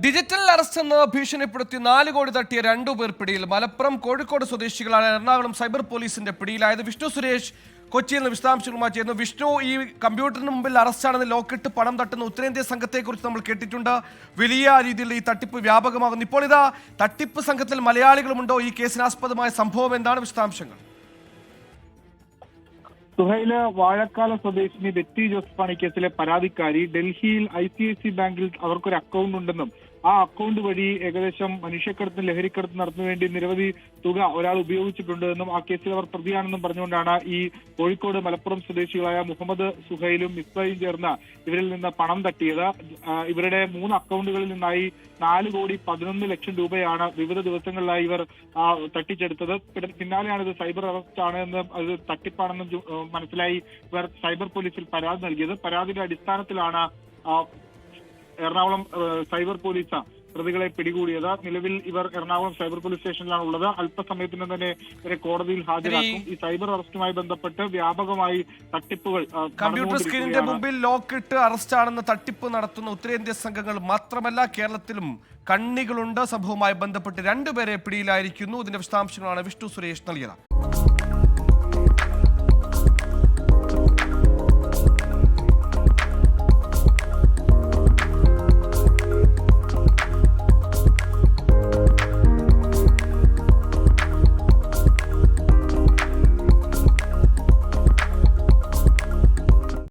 Digital arrest എന്ന് ഭീഷണിപ്പെടുത്തി നാല് കോടി തട്ടിയ രണ്ടു പേർ പിടിയിൽ. മലപ്പുറം കോഴിക്കോട് സ്വദേശികളാണ് എറണാകുളം സൈബർ പോലീസിന്റെ പിടിയിലായത്. വിഷ്ണു സുരേഷ് കൊച്ചിയിൽ നിന്ന് വിശദാംശങ്ങളുമായി ചേരുന്നു വിഷ്ണു ഈ കമ്പ്യൂട്ടറിന് മുമ്പിൽ അറസ്റ്റാണെന്ന് ലോക്കിട്ട് പണം തട്ടുന്ന ഉത്തരേന്ത്യ സംഘത്തെക്കുറിച്ച് നമ്മൾ കേട്ടിട്ടുണ്ട്. വലിയ രീതിയിൽ ഈ തട്ടിപ്പ് വ്യാപകമാകുന്നു. ഇപ്പോൾ ഇതാ തട്ടിപ്പ് സംഘത്തിൽ മലയാളികളുമുണ്ടോ? ഈ കേസിനാസ്പദമായ സംഭവം എന്താണ്? വിശദാംശങ്ങൾ. സുഹൈൽ വാഴക്കാല സ്വദേശിനി ബെറ്റി ജോസഫാണ് കേസിലെ പരാതിക്കാരി ഡൽഹിയിൽ ഐ സി ഐ സി ബാങ്കിൽ അവർക്കൊരു അക്കൗണ്ട് ഉണ്ടെന്നും ആ അക്കൗണ്ട് വഴി ഏകദേശം മനുഷ്യക്കടത്ത് ലഹരിക്കടത്ത് നടത്തുന്നതിന് വേണ്ടി നിരവധി തുക ഒരാൾ ഉപയോഗിച്ചിട്ടുണ്ട് എന്നും ആ കേസിൽ അവർ പ്രതിയാണെന്നും പറഞ്ഞുകൊണ്ടാണ് ഈ കോഴിക്കോട് മലപ്പുറം സ്വദേശികളായ മുഹമ്മദ് സുഹൈലും മിസ്ബയും ചേർന്ന ഇവരിൽ നിന്ന് പണം തട്ടിയത്. ഇവരുടെ മൂന്ന് അക്കൗണ്ടുകളിൽ നിന്നായി നാല് കോടി പതിനൊന്ന് ലക്ഷം രൂപയാണ് വിവിധ ദിവസങ്ങളിലായി ഇവർ തട്ടിച്ചെടുത്തത്. പിന്ന- പിന്നാലെയാണ് ഇത് സൈബർ അറസ്റ്റ് ആണ് എന്ന് അത് തട്ടിപ്പാണെന്നും മനസ്സിലായി. ഇവർ സൈബർ പോലീസിൽ പരാതി നൽകിയത്. പരാതിയുടെ അടിസ്ഥാനത്തിലാണ് എറണാകുളം സൈബർ പോലീസാണ് പ്രതികളെ പിടികൂടിയത്. നിലവിൽ ഇവർ എറണാകുളം സൈബർ പോലീസ് സ്റ്റേഷനിലാണ് ഉള്ളത്. അല്പസമയത്തിന് തന്നെ ഇവരെ കോടതിയിൽ ഹാജരാക്കും. ഈ സൈബർ അറസ്റ്റുമായി ബന്ധപ്പെട്ട് വ്യാപകമായി തട്ടിപ്പുകൾ കമ്പ്യൂട്ടർ സ്ക്രീനിന്റെ. മുമ്പിൽ ലോക്കിട്ട് അറസ്റ്റാണെന്ന് തട്ടിപ്പ് നടത്തുന്ന ഉത്തരേന്ത്യ സംഘങ്ങൾ മാത്രമല്ല കേരളത്തിലും കണ്ണികളുണ്ട്. സംഭവവുമായി ബന്ധപ്പെട്ട് രണ്ടുപേരെ പിടിയിലായിരിക്കുന്നു. ഇതിന്റെ വിശദാംശങ്ങളാണ് വിഷ്ണു സുരേഷ് നൽകിയത്.